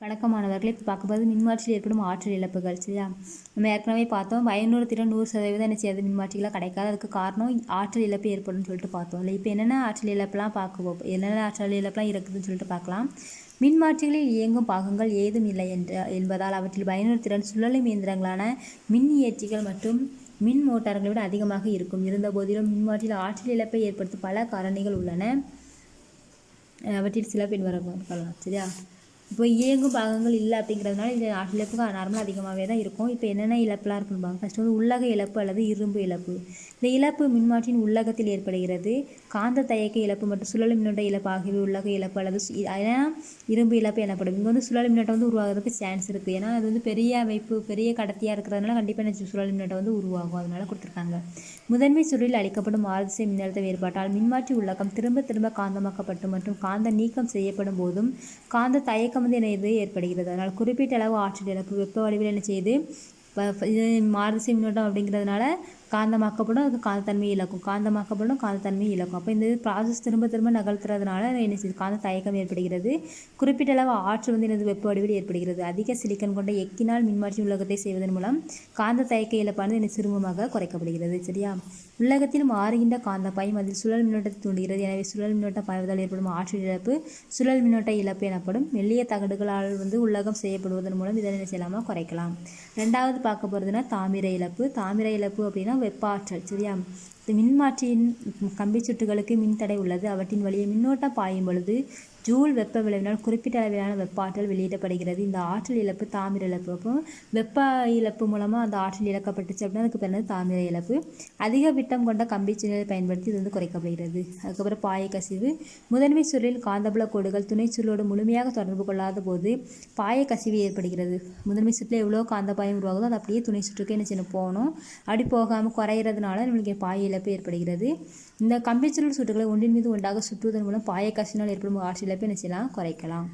வணக்கமானவர்களை இப்போ பார்க்கும்போது மின்மாற்றில் மின்மாற்றியில் ஏற்படும் ஆற்றல் இழப்புகள் சரியா? நம்ம ஏற்கனவே பார்த்தோம் பயனூறு திறன் நூறு சதவீதம் என்ன செய்யாது? மின்மாற்றிகளாக கிடைக்காது. அதுக்கு காரணம் ஆற்றல் இழப்பு ஏற்படும்னு சொல்லிட்டு பார்த்தோம் இல்லை இப்போ என்னென்ன ஆற்றல் இழப்புலாம் பார்க்க என்னென்ன ஆற்றல் இழப்புலாம் இருக்குதுன்னு சொல்லிட்டு பார்க்கலாம். மின்மாற்றிகளில் இயங்கும் பாகங்கள் ஏதும் இல்லை என்ற என்பதால் அவற்றில் பயனூறு திறன் சுழலும் இயந்திரங்களான மின் இயற்றிகள் மற்றும் மின் மோட்டார்களை விட அதிகமாக இருக்கும். இருந்தபோதிலும் மின்மாற்றியில் ஆற்றல் இழப்பை ஏற்படுத்தும் பல காரணிகள் உள்ளன. அவற்றில் சில பின்வரும் சரியா? இப்போ இயங்கும் பாகங்கள் இல்லை அப்படிங்கிறதுனால இந்த ஆற்றல் இழப்பு நார்மலாக அதிகமாகவே தான் இருக்கும். இப்போ என்னென்ன இழப்புலாம் இருக்குன்னு பாருங்க. ஃபஸ்ட்டு வந்து உள்ளக இழப்பு அல்லது இரும்பு இழப்பு. இந்த இழப்பு மின்மாற்றியின் உள்ளகத்தில் ஏற்படுகிறது. காந்த தயக்க இழப்பு மற்றும் சுழல் மின்னோட்ட இழப்பு ஆகியவை உள்ளக இழப்பு அல்லது சு- ஏன்னா இரும்பு இழப்பு எனப்படும். இங்கே வந்து சுழல் மின்னோட்டம் வந்து உருவாகிறதுக்கு சான்ஸ் இருக்குது ஏன்னா அது வந்து பெரிய அமைப்பு பெரிய கடத்தியாக இருக்கிறதுனால கண்டிப்பாக என்ன சுழல் மின்னோட்டம் வந்து உருவாகும். அதனால கொடுத்துருக்காங்க. முதன்மை சுருளில் அளிக்கப்படும் மாறுதிசை மின்னழுத்த வேறுபாட்டால் மின்மாற்றி உள்ளகம் திரும்ப திரும்ப காந்தமாக்கப்பட்டு மற்றும் காந்த நீக்கம் செய்யப்படும் போதும் காந்த தயக்க தயக்கம் வந்து இது ஏற்படுகிறது. அதனால் குறிப்பிட்ட அளவு ஆற்றல் இழப்பு வெப்ப வடிவில் என்ன செய்யுது இது மாறுதிசை மின்னோட்டம் அப்படிங்கிறதுனால காந்தமாக்கப்படும் அது காந்தத்தன்மை இழக்கும். காந்தமாக்கப்படும் காந்தத்தன்மை இழக்கும். அப்போ இந்த ப்ராசஸ் திரும்ப திரும்ப நகர்த்துறதுனால என்ன செய்யுது காந்த தயக்கம் ஏற்படுகிறது. குறிப்பிட்ட அளவு ஆற்றல் வந்து எனது வெப்ப வடிவில் ஏற்படுகிறது. அதிக சிலிக்கன் கொண்ட எக்கினால் மின்மாற்றி உலகத்தை செய்வதன் மூலம் காந்த தயக்க இழப்பானது என சிறுமமாக குறைக்கப்படுகிறது சரியா? உலகத்தில் மாறுகின்ற காந்த பாயம் அதில் சுழல் மின்னோட்டத்தை தூண்டுகிறது. எனவே சுழல் மின்னோட்டம் பாய்வதால் ஏற்படும் ஆற்றல் இழப்பு சுழல் மின்னோட்ட இழப்பு எனப்படும் மெல்லிய தகடுகளால் வந்து உள்ளகம் செய்யப்படுவதன் மூலம் இதனை என்ன செய்யலாமா? குறைக்கலாம். ரெண்டாவது பார்க்க போகிறதுனா தாமிர இழப்பு. தாமிர இழப்பு அப்படின்னா வெப்ப ஆற்றல் சரியா? இந்த மின்மாற்றியின் கம்பி சுற்றுகளுக்கு மின்தடை உள்ளது. அவற்றின் வழியே மின்னோட்டம் பாயும் பொழுது ஜூல் வெப்ப விளைவினால் குறிப்பிட்ட அளவிலான வெப்ப ஆற்றல் வெளியிடப்படுகிறது. இந்த ஆற்றல் இழப்பு தாமிர இழப்பு. அப்போ வெப்ப இழப்பு மூலமாக அந்த ஆற்றல் இழக்கப்பட்டுச்சு அப்படின்னா அதுக்கு பிறகு தாமிர இழப்பு. அதிக விட்டம் கொண்ட கம்பி சுழலை பயன்படுத்தி இது வந்து குறைக்கப்படுகிறது. அதுக்கப்புறம் பாய கசிவு. முதன்மை சுருளில் காந்தப்புல கோடுகள் துணை சுருளோடு முழுமையாக தொடர்பு கொள்ளாத போது பாய கசிவு ஏற்படுகிறது. முதன்மை சுற்றில் எவ்வளோ காந்த பாயம் உருவாகுதோ அது அப்படியே துணை சுற்றுக்கு என்ன செய்யணும்? போகணும். அப்படி போகாமல் குறையிறதுனால நம்மளுக்கு பாய இழப்பு ஏற்படுகிறது. இந்த கம்பி சுருள் சுற்றுகளை ஒன்றின் மீது ஒன்றாக சுற்றுவதன் மூலம் பாய கசினால் ஏற்படும் ஆற்றல் இழப்பு செய்யலாம் குறைக்கலாம்.